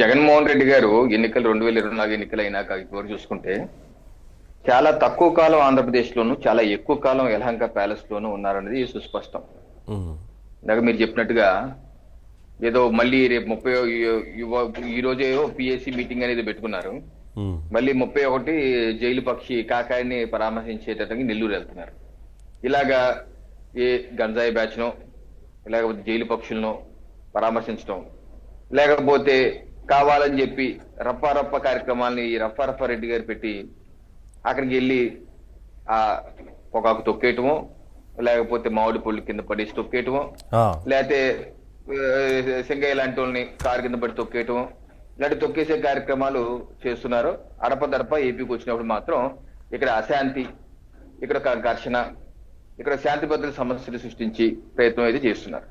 జగన్మోహన్ రెడ్డి గారు ఎన్నికలు రెండు వేల ఇరవై నాలుగు ఎన్నికలు అయినాక ఇప్పటివరకు చూసుకుంటే చాలా తక్కువ కాలం ఆంధ్రప్రదేశ్ లోను చాలా ఎక్కువ కాలం యలహంక ప్యాలెస్ లోను ఉన్నారనేది సుస్పష్టం. ఇందాక మీరు చెప్పినట్టుగా ఏదో మళ్ళీ రేపు ముప్పై ఈ రోజే పిఎస్సి మీటింగ్ అనేది పెట్టుకున్నారు. మళ్ళీ ముప్పై ఒకటి జైలు పక్షి కాకాయిని పరామర్శించేటట్టుగా నెల్లూరు వెళ్తున్నారు. ఇలాగా ఏ గంజాయి బ్యాచ్నో లేకపోతే జైలు పక్షులను పరామర్శించడం లేకపోతే కావాలని చెప్పి రప్ప రప్ప కార్యక్రమాల్ని ఈ రప్ప రప్ప రెడ్డి గారు పెట్టి అక్కడికి వెళ్ళి ఆ పొగాకు తొక్కేయటమో లేకపోతే మామిడి పళ్ళు కింద పడేసి తొక్కేయటమో లేకపోతే సింగయ్య లాంటి వాళ్ళని కారు కింద పడి తొక్కేయటం ఇలాంటి తొక్కేసే కార్యక్రమాలు చేస్తున్నారు. అడపదడప ఏపీకి వచ్చినప్పుడు మాత్రం ఇక్కడ అశాంతి ఇక్కడ ఘర్షణ ఇక్కడ శాంతి భద్రత సమస్యలు సృష్టించి ప్రయత్నం అయితే చేస్తున్నారు.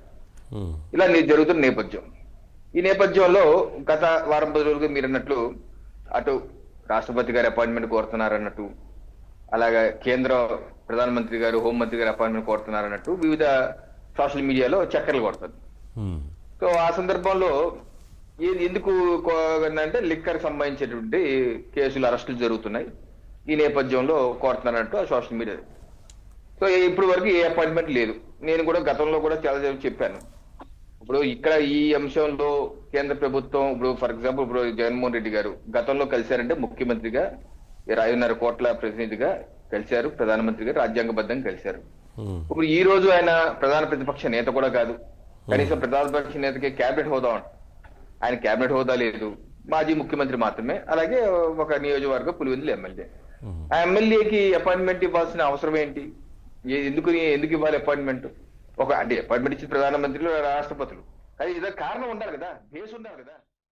ఇలా జరుగుతున్న నేపథ్యం. ఈ నేపథ్యంలో గత వారం పది రోజులుగా మీరు అన్నట్లు అటు రాష్ట్రపతి గారి అపాయింట్మెంట్ కోరుతున్నారు అన్నట్టు అలాగే కేంద్ర ప్రధానమంత్రి గారు హోంమంత్రి గారి అపాయింట్మెంట్ కోరుతున్నారు అన్నట్టు వివిధ సోషల్ మీడియాలో చక్కర్లు కొడుతుంది. సో ఆ సందర్భంలో ఏది ఎందుకు అంటే లిక్కర్ సంబంధించినటువంటి కేసులు అరెస్టులు జరుగుతున్నాయి. ఈ నేపథ్యంలో కోరుతున్నారంటూ ఆ సోషల్ మీడియా. సో ఇప్పుడు వరకు ఏ అపాయింట్మెంట్ లేదు. నేను కూడా గతంలో కూడా చాలా చెప్పాను. ఇప్పుడు ఇక్కడ ఈ అంశంలో కేంద్ర ప్రభుత్వం ఇప్పుడు ఫర్ ఎగ్జాంపుల్ ఇప్పుడు జగన్మోహన్ రెడ్డి గారు గతంలో కలిశారంటే ముఖ్యమంత్రిగా ఐదున్నర కోట్ల ప్రతినిధిగా కలిశారు ప్రధానమంత్రి గారు రాజ్యాంగబద్ధంగా కలిశారు. ఉమ్, ఇప్పుడు ఈ రోజు ఆయన ప్రధాన ప్రతిపక్ష నేత కూడా కాదు. కనీసం ప్రధాన ప్రతిపక్ష నేతకి కేబినెట్ హోదా ఆయన కేబినెట్ హోదా లేదు. మాజీ ముఖ్యమంత్రి మాత్రమే అలాగే ఒక నియోజకవర్గ పులివెందులు ఎమ్మెల్యే. ఉమ్, ఆ ఎమ్మెల్యేకి అపాయింట్మెంట్ ఇవ్వాల్సిన అవసరం ఏంటి? ఎందుకు ఎందుకు ఇవ్వాలి అపాయింట్మెంట్? ఒక అంటే అపాయింట్మెంట్ ఇచ్చిన ప్రధానమంత్రులు రాష్ట్రపతులు. కానీ ఏదో కారణం ఉండాలి కదా బేస్ ఉండాలి కదా.